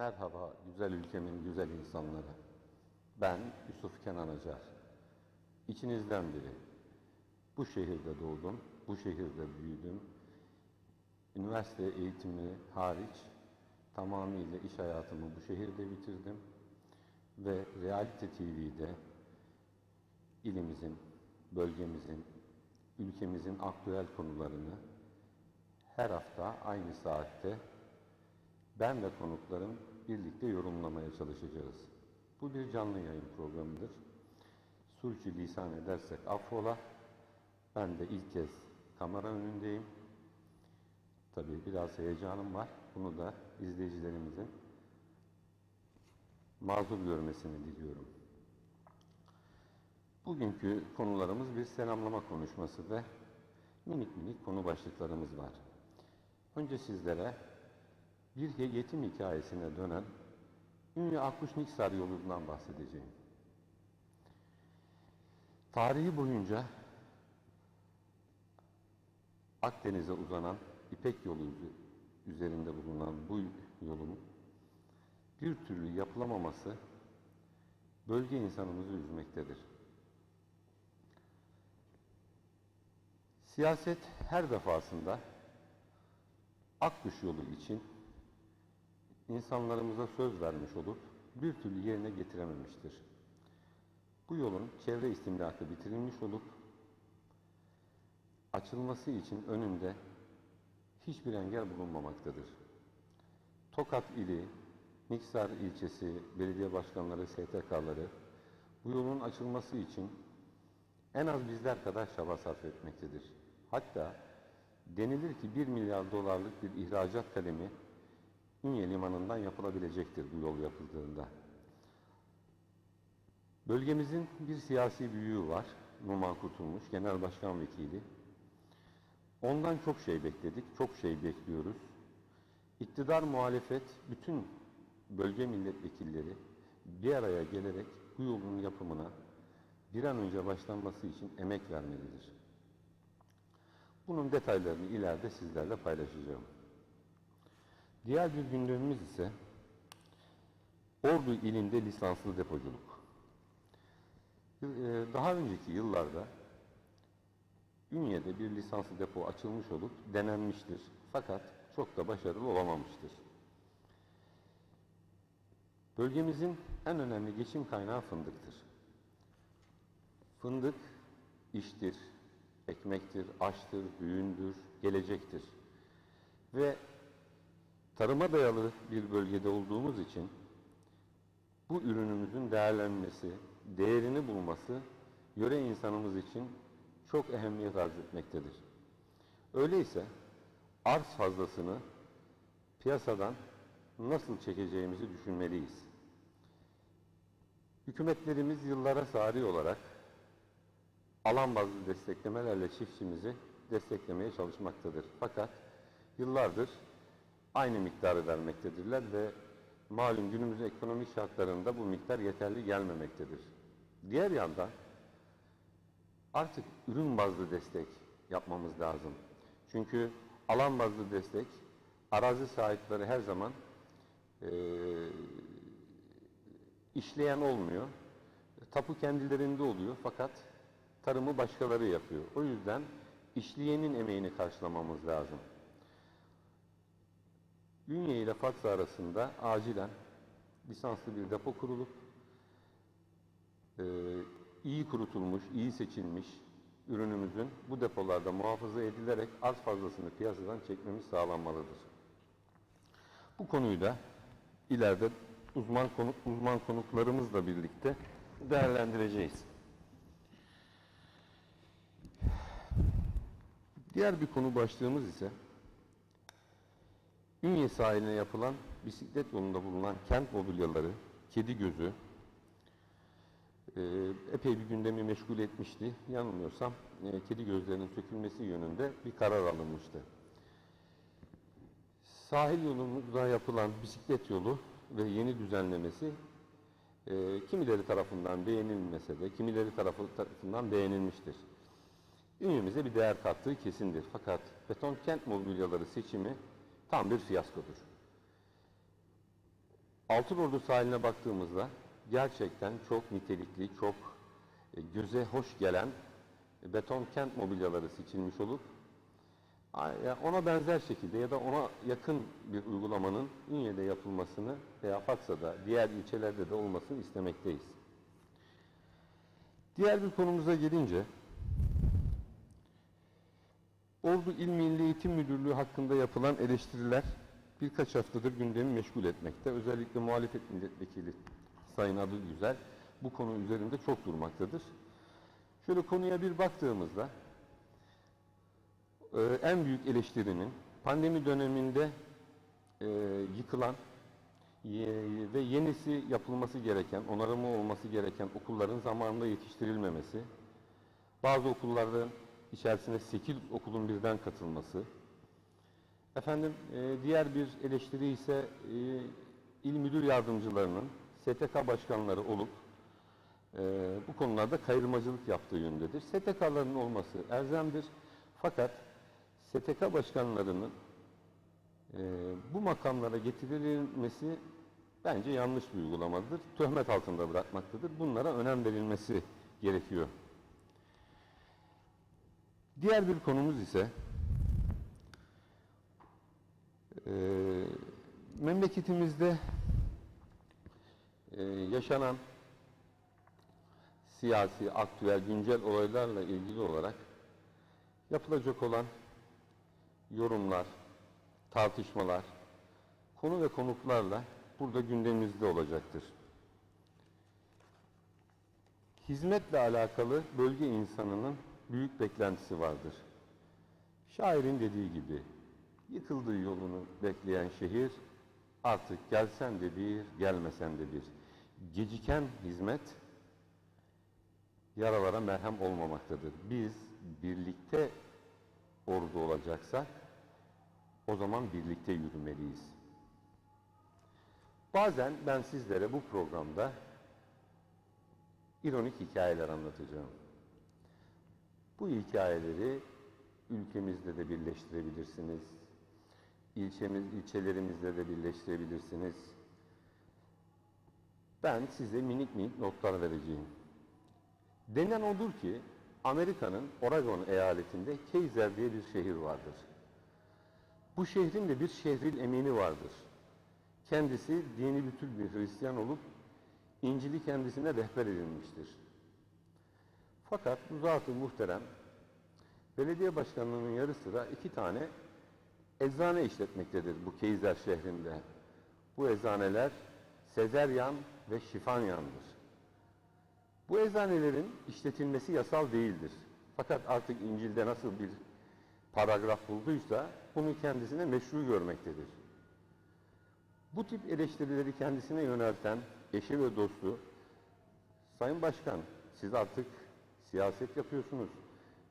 Merhaba güzel ülkemin güzel insanları. Ben Yusuf Kenan Acar. İçinizden biri. Bu şehirde doğdum, bu şehirde büyüdüm. Üniversite eğitimi hariç tamamıyla iş hayatımı bu şehirde bitirdim. Ve Realite TV'de ilimizin, bölgemizin, ülkemizin aktüel konularını her hafta aynı saatte ben ve konuklarım birlikte yorumlamaya çalışacağız. Bu bir canlı yayın programıdır. Sulçu lisan edersek affola. Ben de ilk kez kamera önündeyim. Tabii biraz heyecanım var. Bunu da izleyicilerimizin mazur görmesini diliyorum. Bugünkü konularımız bir selamlama konuşması ve minik minik konu başlıklarımız var. Önce sizlere bir yetim hikayesine dönen ünlü Akkuş Niksar yolundan bahsedeceğim. Tarihi boyunca Akdeniz'e uzanan İpek yolu üzerinde bulunan bu yolun bir türlü yapılamaması bölge insanımızı üzmektedir. Siyaset her defasında Akkuş yolu için insanlarımıza söz vermiş olup bir türlü yerine getirememiştir. Bu yolun çevre istimlakı bitirilmiş olup açılması için önünde hiçbir engel bulunmamaktadır. Tokat ili, Niksar ilçesi, belediye başkanları, STK'ları bu yolun açılması için en az bizler kadar çaba sarf etmektedir. Hatta denilir ki 1 milyar dolarlık bir ihracat kalemi Ünye limanından yapılabilecektir bu yol yapıldığında. Bölgemizin bir siyasi büyüğü var. Numan Kurtulmuş, Genel Başkan Vekili. Ondan çok şey bekledik, çok şey bekliyoruz. İktidar muhalefet bütün bölge milletvekilleri bir araya gelerek bu yolun yapımına bir an önce başlanması için emek vermelidir. Bunun detaylarını ileride sizlerle paylaşacağım. Diğer bir gündemimiz ise Ordu ilinde lisanslı depoculuk. Ee, Daha önceki yıllarda Ünye'de bir lisanslı depo açılmış olup denenmiştir. Fakat çok da başarılı olamamıştır. Bölgemizin en önemli geçim kaynağı fındıktır. Fındık iştir, ekmektir, aştır, düğündür, gelecektir. Ve tarıma dayalı bir bölgede olduğumuz için bu ürünümüzün değerlenmesi, değerini bulması yöre insanımız için çok ehemmiyet arz etmektedir. Öyleyse arz fazlasını piyasadan nasıl çekeceğimizi düşünmeliyiz. Hükümetlerimiz yıllara sari olarak alan bazlı desteklemelerle çiftçimizi desteklemeye çalışmaktadır. Fakat yıllardır aynı miktarı vermektedirler ve malum günümüz ekonomik şartlarında bu miktar yeterli gelmemektedir. Diğer yandan artık ürün bazlı destek yapmamız lazım. Çünkü alan bazlı destek arazi sahipleri her zaman eee, işleyen olmuyor. Tapu kendilerinde oluyor fakat tarımı başkaları yapıyor. O yüzden işleyenin emeğini karşılamamız lazım. Ünye ile Fatsa arasında acilen lisanslı bir depo kurulup e, iyi kurutulmuş, iyi seçilmiş ürünümüzün bu depolarda muhafaza edilerek arz fazlasını piyasadan çekmemiz sağlanmalıdır. Bu konuyu da ileride uzman konuk, uzman konuklarımızla birlikte değerlendireceğiz. Diğer bir konu başlığımız ise Ünye sahiline yapılan bisiklet yolunda bulunan kent mobilyaları, kedi gözü e, epey bir gündemi meşgul etmişti. Yanılmıyorsam e, kedi gözlerinin sökülmesi yönünde bir karar alınmıştı. Sahil yolunda yapılan bisiklet yolu ve yeni düzenlemesi e, kimileri tarafından beğenilmese de kimileri tarafı tarafından beğenilmiştir. Ünye'mize bir değer kattığı kesindir. Fakat beton kent mobilyaları seçimi tam bir fiyaskodur. Altın Ordu sahiline baktığımızda gerçekten çok nitelikli, çok e, göze hoş gelen beton kent mobilyaları seçilmiş olup ona benzer şekilde ya da ona yakın bir uygulamanın Ünye'de yapılmasını veya Faksa'da, diğer ilçelerde de olmasını istemekteyiz. Diğer bir konumuza gelince, Ordu İl Milli Eğitim Müdürlüğü hakkında yapılan eleştiriler birkaç haftadır gündemi meşgul etmekte. Özellikle muhalefet milletvekili Sayın Adı Güzel bu konu üzerinde çok durmaktadır. Şöyle konuya bir baktığımızda e, en büyük eleştirinin pandemi döneminde e, yıkılan ve yenisi yapılması gereken, onarımı olması gereken okulların zamanında yetiştirilmemesi, bazı okulların içerisine 8 okulun birden katılması, efendim e, diğer bir eleştiri ise e, il müdür yardımcılarının STK başkanları olup e, bu konularda kayırmacılık yaptığı yöndedir. STK'ların olması elzemdir. Fakat STK başkanlarının e, bu makamlara getirilmesi bence yanlış bir uygulamadır. Töhmet altında bırakmaktadır. Bunlara önem verilmesi gerekiyor. Diğer bir konumuz ise e, memleketimizde e, yaşanan siyasi, aktüel, güncel olaylarla ilgili olarak yapılacak olan yorumlar, tartışmalar, konu ve konuklarla burada gündemimizde olacaktır. Hizmetle alakalı bölge insanının büyük beklentisi vardır. Şairin dediği gibi, yıkıldığı yolunu bekleyen şehir, artık gelsen de bir, gelmesen de bir. Geciken hizmet, yaralara merhem olmamaktadır. Biz birlikte ordu olacaksak, o zaman birlikte yürümeliyiz. Bazen ben sizlere bu programda ironik hikayeler anlatacağım. Bu hikayeleri ülkemizde de birleştirebilirsiniz. İlçemiz, ilçelerimizde de birleştirebilirsiniz. Ben size minik minik notlar vereceğim. Denen odur ki Amerika'nın Oregon eyaletinde Kaiser diye bir şehir vardır. Bu şehrin de bir şehril emini vardır. Kendisi dini bütül bir Hristiyan olup İncil'i kendisine rehber edilmiştir. Fakat bu zat-ı muhterem belediye başkanlığının yarı sıra iki tane eczane işletmektedir bu Keyzer şehrinde. Bu eczaneler Sezeryan ve Şifanyan'dır. Bu eczanelerin işletilmesi yasal değildir. Fakat artık İncil'de nasıl bir paragraf bulduysa bunu kendisine meşru görmektedir. Bu tip eleştirileri kendisine yönelten eşi ve dostu, Sayın Başkan siz artık siyaset yapıyorsunuz,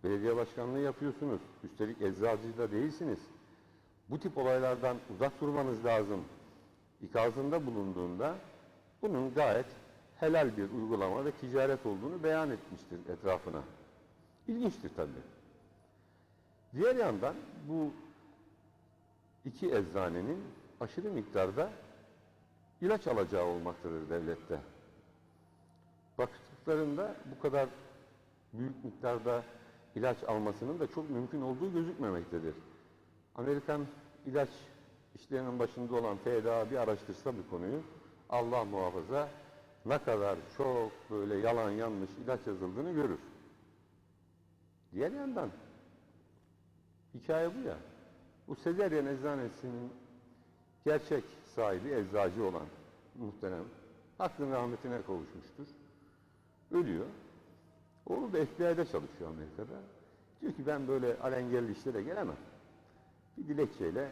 belediye başkanlığı yapıyorsunuz, üstelik eczacı da değilsiniz. Bu tip olaylardan uzak durmanız lazım ikazında bulunduğunda bunun gayet helal bir uygulama ve ticaret olduğunu beyan etmiştir etrafına. İlginçtir tabii. Diğer yandan bu iki eczanenin aşırı miktarda ilaç alacağı olmaktadır devlette. Baktıklarında bu kadar büyük miktarda ilaç almasının da çok mümkün olduğu gözükmemektedir. Amerikan ilaç işlerinin başında olan FDA bir araştırsa bir konuyu Allah muhafaza ne kadar çok böyle yalan yanlış ilaç yazıldığını görür. Diğer yandan hikaye bu ya. Bu Sezeryen Eczacesi'nin gerçek sahibi eczacı olan muhterem hakkın rahmetine kavuşmuştur. Ölüyor. Oğlu da FBI'de çalışıyor Amerika'da. Diyor ki ben böyle alengelli işlere gelemem. Bir dilekçeyle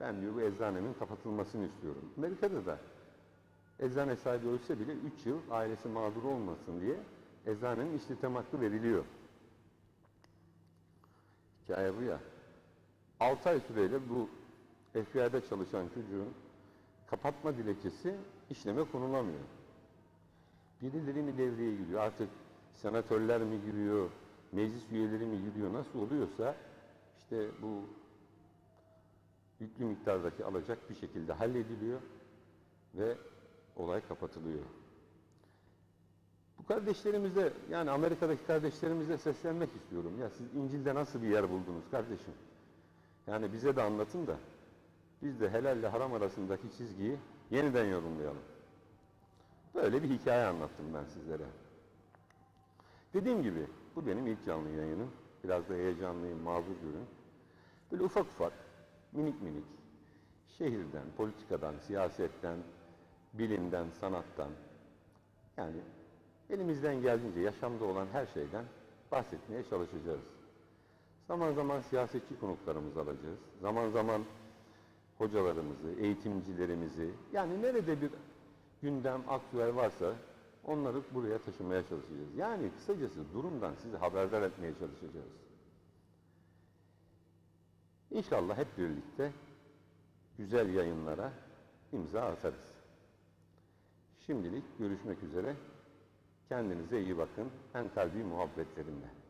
ben diyor bu eczanemin kapatılmasını istiyorum. Amerika'da da eczane sahibi ölse bile 3 yıl ailesi mağdur olmasın diye eczanenin işletim hakkı veriliyor. Hikaye bu ya. 6 ay süreyle bu FBI'de çalışan çocuğun kapatma dilekçesi işleme konulamıyor. Birileri mi devreye giriyor? Artık senatörler mi giriyor? Meclis üyeleri mi giriyor? Nasıl oluyorsa işte bu yüklü miktardaki alacak bir şekilde hallediliyor ve olay kapatılıyor. Bu kardeşlerimize yani Amerika'daki kardeşlerimize seslenmek istiyorum. Ya siz İncil'de nasıl bir yer buldunuz kardeşim? Yani bize de anlatın da biz de helalle haram arasındaki çizgiyi yeniden yorumlayalım. Böyle bir hikaye anlattım ben sizlere. Dediğim gibi bu benim ilk canlı yayınım. Biraz da heyecanlıyım, mazur görün. Böyle ufak ufak, minik minik, şehirden, politikadan, siyasetten, bilimden, sanattan, yani elimizden geldiğince yaşamda olan her şeyden bahsetmeye çalışacağız. Zaman zaman siyasetçi konuklarımızı alacağız. Zaman zaman hocalarımızı, eğitimcilerimizi, yani nerede bir gündem, aktüel varsa onları buraya taşımaya çalışacağız. Yani kısacası durumdan sizi haberdar etmeye çalışacağız. İnşallah hep birlikte güzel yayınlara imza atarız. Şimdilik görüşmek üzere. Kendinize iyi bakın. En kalbi muhabbetlerimle.